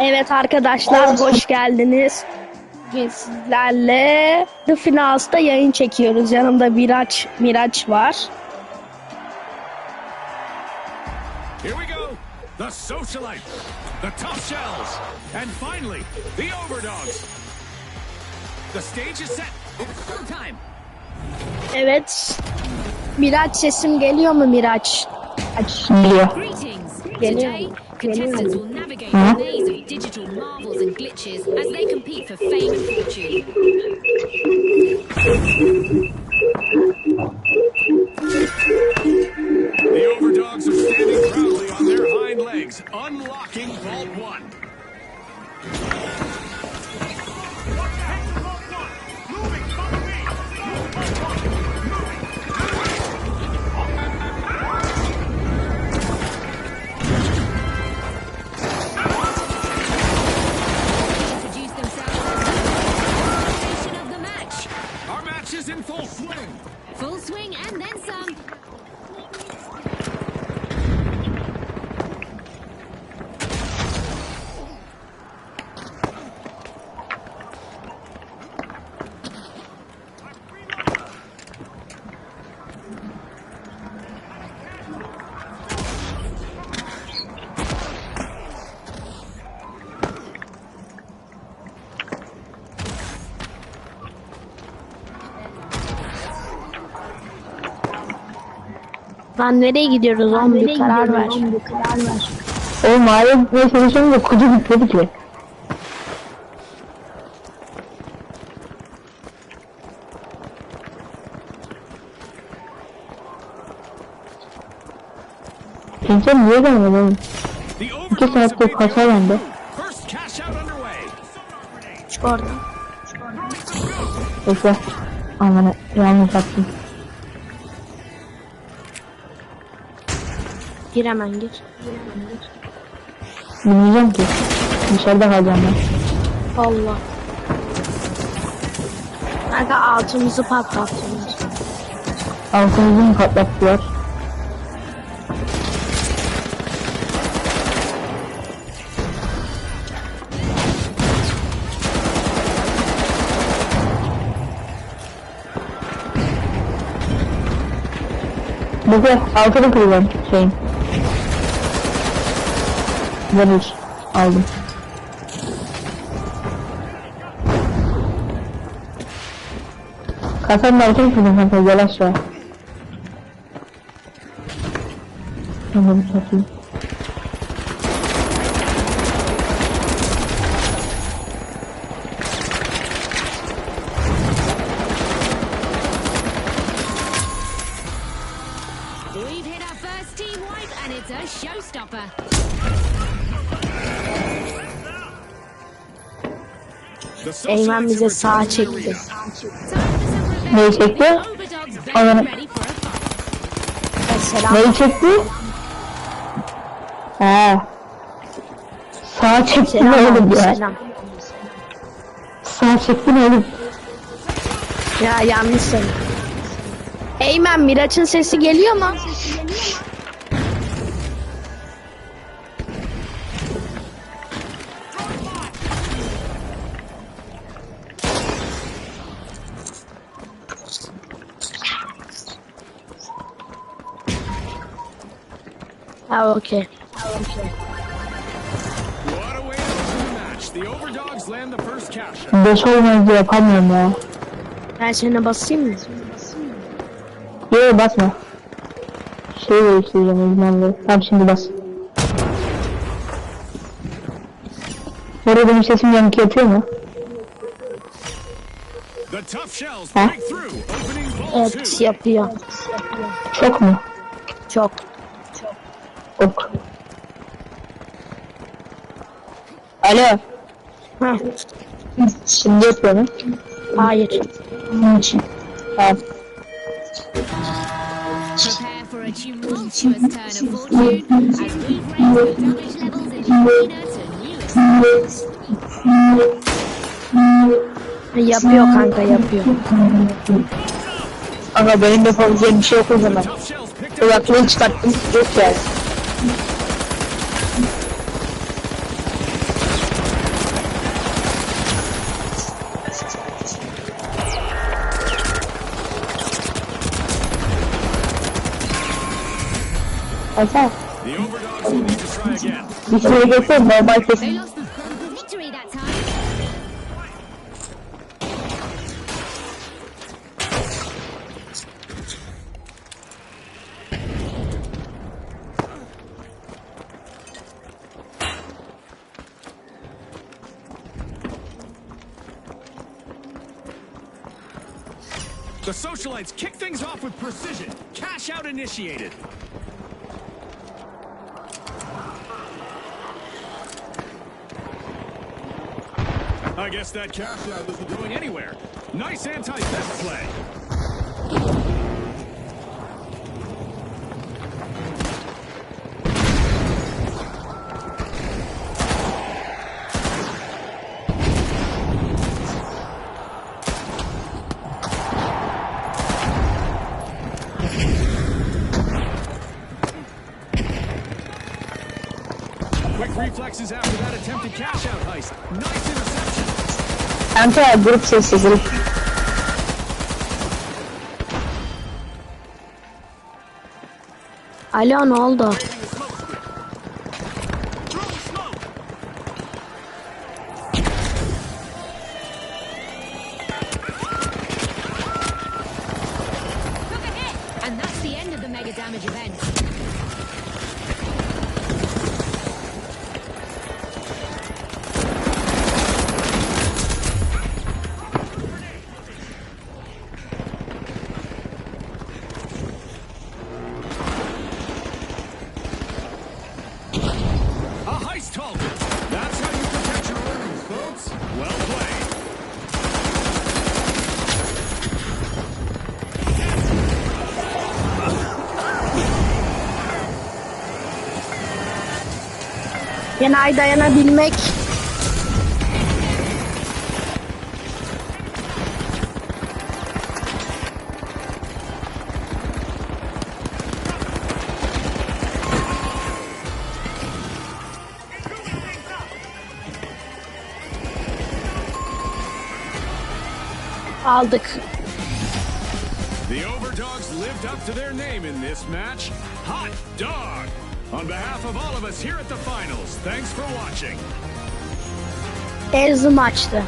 Evet arkadaşlar hoş geldiniz. Bugün sizlerle The Finals'ta yayın çekiyoruz. Yanımda Miraç, Miraç var. Here we go. The Socialite, the Tough Shells, and finally, the Overdogs. The stage is set. It's showtime. Evet. Miraç sesim geliyor mu Miraç? Aç. Geliyor. Greetings! Geliyor. Today, contestants will navigate a maze of digital marvels and glitches as they compete for fame and fortune. The Overdogs are standing proudly on their hind legs, unlocking Vault 1. Lan nereye gidiyoruz oğlum bir karar ver. Oğlum mağaraya gitmeye çalışıyorum da kutu bitmedi ki. Kimse niye gelmedi oğlum? İki saattir kasa bende. Çık oradan. Bekle. Aman yanlış yaptım. Gir hemen gir. Bilmeyeceğim ki. Dışarıda kalacağım ben. Allah. Kanka altımızı patlattınız. Altımızı mı katlattılar? Bakın altını kırıyorum şeyin. Varış. Aldım. Kasanın altını kırdım kanka gel aşağı. Tamam satayım. Eymen bize sağa çekti. Neyi çekti? Ananı-. Mesela Neyi çekti? Ha. Sağa çektin selam oğlum ya. selam. Sağa çektin oğlum. Ya yanlış söyledim. Eymen Miraç'ın sesi geliyor mu? Ha okey. What a way to match. The Overdogs land the first cash. Beş olmayınca yapamıyorum ya. Ben sana basayım mı? Yok basma. Şey değiştireceğim uzmanlığı. Tamam şimdi bas. Orada benim sesim yankı yapıyor mu? The Tough Shells Huh? break through, opening Vault 2. Evet yapıyor. Çok mu? Çok. Ok. Alo. Heh, Şimdi yapıyorum. hayır. Bunun için. Tamam. Yapıyor kanka yapıyor. Ama benim yapabileceğim bir şey yok o zaman. Kulaklığı çıkarttım. Yok yani. Hasan. The overdogs will need to try again. Geçsene normal They kesin. lost the victory that time. The socialites kick things off with precision. Cash out initiated. I guess that cash out isn't going anywhere. Nice anti-theft play. Quick reflexes after that attempted cash out heist. Nice interception. Kanka grup sessizlik. Alo ne oldu? Throwing smoke. Yenay dayanabilmek. Aldık. The Overdogs lived up to their name in this match. Hot dog! On behalf of all of us here at the finals, thanks for watching. Ez maçtı.